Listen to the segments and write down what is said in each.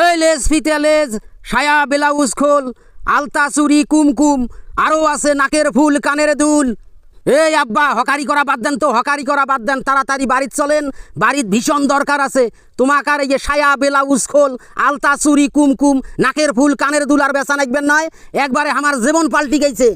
এই লেজ ফিতে লেজ, সায়া ব্লাউজ খোল, আলতা চুরি, কুমকুম আরও আছে নাকের ফুল, কানের দুল। এই আব্বা, হকারি করা বাদ দেন তো, হকারি করা বাদ দেন, তাড়াতাড়ি বাড়িতে চলেন, বাড়ির ভীষণ দরকার আছে। তোমাকে আর এই যে সায়া ব্লাউজ খোল, আলতা চুরি, কুমকুম, নাকের ফুল, কানের দুল আর বেচা নাকবেন নয়, একবারে আমার জীবন পাল্টি গেছে।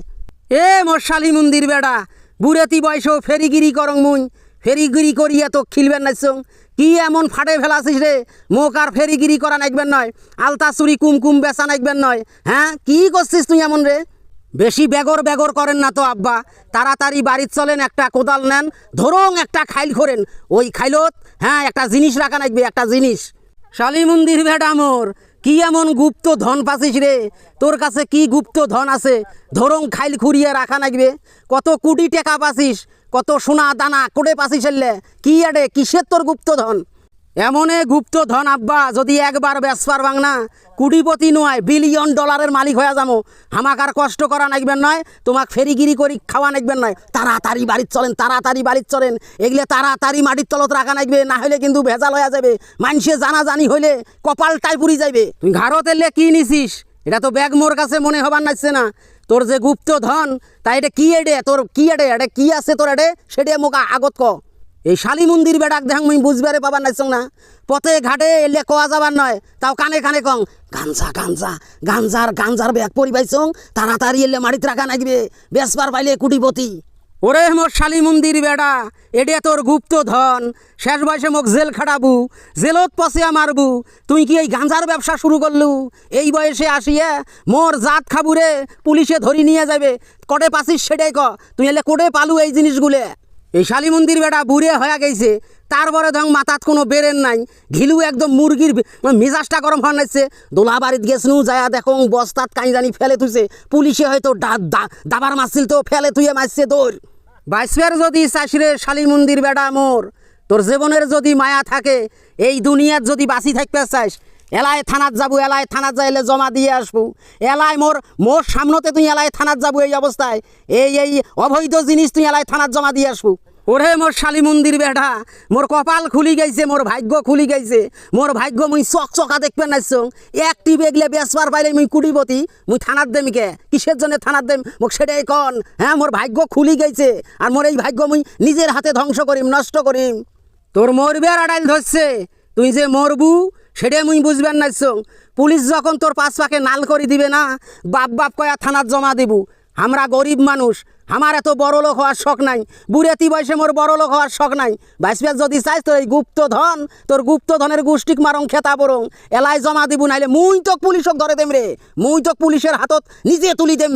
এ মশালি মন্দির বেড়া, বুড়েতি বয়সও ফেরিগিরি করং মুই। ফেরিগিরি করিয়া তো খিলবেন নাইছং কি এমন ফাটে ফেলাছিস রে? মোক আর ফেরিগিরি করা নাকবেন নয়। আলতা চুরি কুমকুম বেচা নাকবেন নয়। হ্যাঁ? কি করছিস তুই এমন রে? বেশি বেগর বেগর করেন না তো আব্বা। তাড়াতাড়ি বাড়ির চলেন, একটা কোদাল নেন, ধরুন একটা খাইল করেন ওই খাইলত হ্যাঁ একটা জিনিস রাখা নাকবে একটা জিনিস। শালি মন্দির ভেটা মোর কি এমন গুপ্ত ধন পাছিস রে? তোর কাছে কি গুপ্ত ধন আছে? ধরং খাইল খুঁড়িয়ে রাখা নাকবে কত কোটি টাকা পাছিস কত সোনা দানা কোটে পাছিস এলে কি আডে? কিসের তোর গুপ্ত ধন এমনে গুপ্ত ধন আব্বা, যদি একবার বেসপার বাং না কুটিপতি নয়, বিলিয়ন ডলারের মালিক হয়ে যাব। আমাকে আর কষ্ট করা নাকবেন নয়, তোমাক ফেরিগিরি করি খাওয়া নাকবেন নয়। তাড়াতাড়ি বাড়ির চলেন, তাড়াতাড়ি বাড়ির চলেন। এগুলো তাড়াতাড়ি মাটির তলত রাখা নাকবে না হলে কিন্তু ভেজাল হয়ে যাবে। মানুষে জানা জানি হইলে কপালটাই পুরি যাবে তুই ঘাড়ত এলে কি নিছিস, এটা তো ব্যাগ মোর কাছে মনে হবার নাচছে না। তোর যে গুপ্ত ধন তা এটা কি এডে? তোর কি এডে? এটা কি আছে তোর এডে? সেটা মোক আগত ক। এই শালি মন্দির বেড়াক দেখ বুঝবারে পাবার নাইছং না। পথে ঘাটে এলে কোয়া যাবার নয়, তাও কানে কানে কং, গাঞ্জা গাঞ্জা গাঞ্জার গাঞ্জার ব্যাগ পরিবাইছ তাড়াতাড়ি এলে মাড়িত রাখা নাগবে বেসবার পাইলে কুটিপতি। ওরে মোর শালি মন্দির বেড়া এডিয়া তোর গুপ্ত ধন। শেষ বয়সে মোক জেল খাটাবু, জেলত পচিয়া মারবু। তুই কি এই গাঁজার ব্যবসা শুরু করলু? এই বয়সে আসিয়া মোর জাত খাবুরে পুলিশে ধরি নিয়ে যাবে। কটে পাশিস সেটাই ক। তুই এলে কোটে পালু এই জিনিসগুলো। এই শালি মন্দির বেটা বুড়ে হয়ে গেছে, তারপরে ধং মাথাত কোনো বেরেন নাই, ঘিলু একদম মুরগির মেজাজটা গরম হওয়ার নাইছে। দোলা বাড়িত গেছনু, যায়া দেখো বস্তাত কাই জানি ফেলে তুইছে পুলিশে হয়তো দাবার মারছিল তো ফেলে তুইয়ে মারছে তোর। বাইসবের যদি চাষিরে শালি মন্দির বেটা মোর, তোর জীবনের যদি মায়া থাকে, এই দুনিয়ার যদি বাঁচি থাকতে চাস এলায় থানাত যাব, এলাই থানাত যাইলে জমা দিয়ে আসব। এলাই মোর মোর সামনতে তুই এলাই থানাত যাব এই অবস্থায়। এই এই অবৈধ জিনিস তুই এলাই থানাত জমা দিয়ে আসব। ওরে মোর শালি মন্দির বেটা মোর কপাল খুলি গেছে, মোর ভাগ্য খুলি গেছে। মোর ভাগ্য মুই চক চকা দেখবে নাইছং একটি বেগলে বেসবার পাইলে মুই কুটিপতি, মুই থানাত দেম কে? কিসের জন্য থানাত দেম? মোক সেটাই কন। হ্যাঁ মোর ভাগ্য খুলি গেছে, আর মোর এই ভাগ্য মুই নিজের হাতে ধ্বংস করিম, নষ্ট করিম। তোর মরবে আর আড়াইল ধরছে। তুই যে মরবু সেটাই মুই বুঝবেন না পুলিশ যখন তোর পাশ পাকে নাল করে দিবে না, বাপ বাপ কয়া থানার জমা দিব। আমরা গরিব মানুষ আমার এত বড় লোক হওয়ার শখ নাই। বুড়েতি বয়সে মোর বড় লোক হওয়ার শখ নাই। বাইসপিয়াস যদি চাইস তোর এই গুপ্ত ধন, তোর গুপ্ত ধনের গোষ্ঠীক মারং খেতা বরং। এলাই জমা দিব নাইলে মুই তো পুলিশক ধরে দেম রে। মুই তো পুলিশের হাতত নিজে তুলি দেম।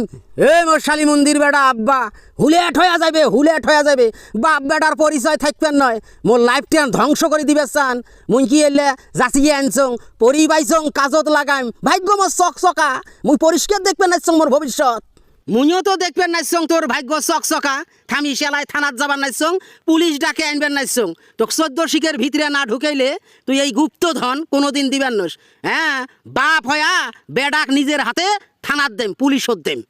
এ মোর শালি মন্দির বেটা আব্বা, হুলেট হয়ে যাবে হুলেট হয়ে যাবে বাপ বেটার পরিচয় থাকবেন নয়। মোর লাইফটা ধ্বংস করে দিবে চান। মুই কি এলে যাচিয়ে আনছং, পরি বাইছং, কাজত লাগাইম। ভাগ্য মোর চক চকা মুই পরিষ্কার দেখবেন নাইছং মোর ভবিষ্যৎ। মুইও তো দেখবেন নাইসং তোর ভাগ্য চক চকা থামি সেলাই, থানাত যাবার নাইসং পুলিশ ডাকে আনবেন নাইসং তোক চোদ্দ শিখের ভিতরে না ঢুকাইলে তুই এই গুপ্ত ধন কোনোদিন দিবেন নস। হ্যাঁ বাপ হয়া বেডাক নিজের হাতে থানার দেম পুলিশ দেম।